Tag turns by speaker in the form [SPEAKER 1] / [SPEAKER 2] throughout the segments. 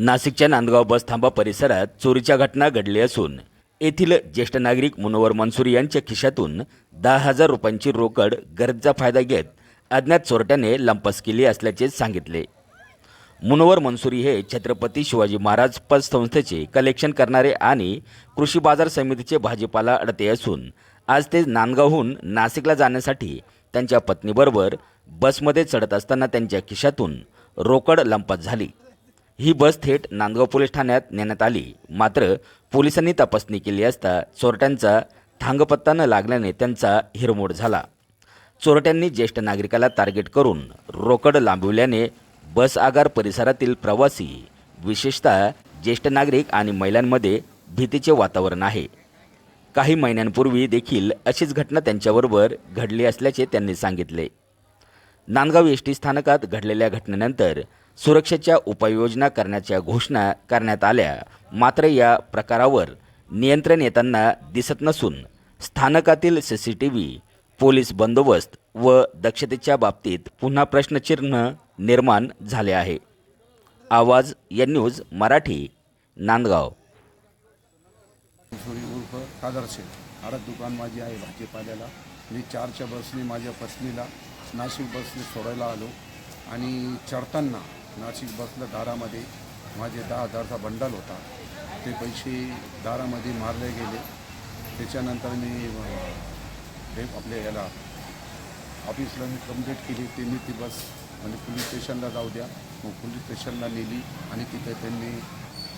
[SPEAKER 1] नाशिकच्या नांदगाव बस थांबा परिसरात चोरीच्या घटना घडली असून येथील ज्येष्ठ नागरिक मुनोवर मनसूर यांच्या खिशातून दहा हजार रुपयांची रोकड गरजचा फायदा घेत अज्ञात चोरट्याने लंपास केली असल्याचे सांगितले. मुनोवर मनसुरी हे छत्रपती शिवाजी महाराज पतसंस्थेचे कलेक्शन करणारे आणि कृषी बाजार समितीचे भाजीपाला अडते असून आज ते नांदगावहून नाशिकला जाण्यासाठी त्यांच्या पत्नीबरोबर बसमध्ये चढत असताना त्यांच्या खिशातून रोकड लंपास झाली. ही बस थेट नांदगाव पोलीस ठाण्यात नेण्यात आली. मात्र पोलिसांनी तपासणी केली असता चोरट्यांचा थांगपत्ता न लागल्याने त्यांचा हिरमोड झाला. चोरट्यांनी ज्येष्ठ नागरिकाला टार्गेट करून रोकड लांबविल्याने बस आगार परिसरातील प्रवासी विशेषतः ज्येष्ठ नागरिक आणि महिलांमध्ये भीतीचे वातावरण आहे. काही महिन्यांपूर्वी देखील अशीच घटना त्यांच्याबरोबर घडली असल्याचे त्यांनी सांगितले. नांदगाव एस टी स्थानकात घडलेल्या घटनेनंतर सुरक्षेच्या उपाययोजना करण्याच्या घोषणा करण्यात आल्या. मात्र या प्रकारावर नियंत्रण येताना दिसत नसून स्थानकातील C C T V police बंदोबस्त व दक्षतेच्या बाबतीत पुन्हा प्रश्नचिन्ह निर्माण झाले आहे. आवाज या न्यूज मराठी नांदगाव.
[SPEAKER 2] उर्फ कादर आडत दुकान माझी आहे भाजीपाल्याला. मी चारच्या बसने माझ्या पत्नीला नाशिक बसने सोडायला आलो आणि चढताना नाशिक बसला दारामध्ये. माझे दहा हजारचा बंडल होता. ते पैसे दारामध्ये मारले गेले. त्याच्यानंतर मी हे आपल्या याला ऑफिसला मी कंप्लेंट केली. त्यांनी ती बस म्हणजे पोलीस स्टेशनला जाऊ द्या. मग पोलीस स्टेशनला नेली आणि तिथे त्यांनी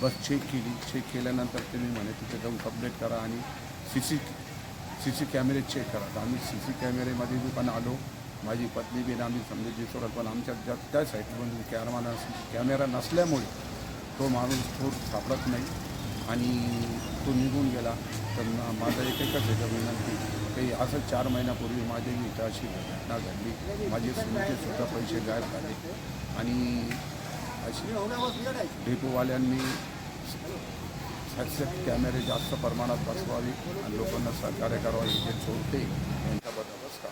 [SPEAKER 2] बस चेक केली. चेक केल्यानंतर त्यांनी म्हणे तिथे जाऊन कंप्लेंट करा आणि सी सी सी सी कॅमेरे चेक करा. तर आम्ही सी सी कॅमेरेमध्ये पण आलो. माझी पत्नी बी आम्ही समजेची सोडत पण आमच्या ज्या त्या साईटमधून कॅमेरा नस कॅमेरा नसल्यामुळे तो माणूस थोड सापडत नाही आणि तो निघून गेला. तर माझा एक एकच आहे विनंती काही असं चार महिन्यापूर्वी माझी इथं अशी घटना घडली. माझे सुनेचे सुद्धा पैसे गायब झाले. आणि अशी डेपोवाल्यांनी सतत कॅमेरे जास्त प्रमाणात बसवावे आणि लोकांना सहकार्य करावे जे सोडते यांचा बंदोबस्त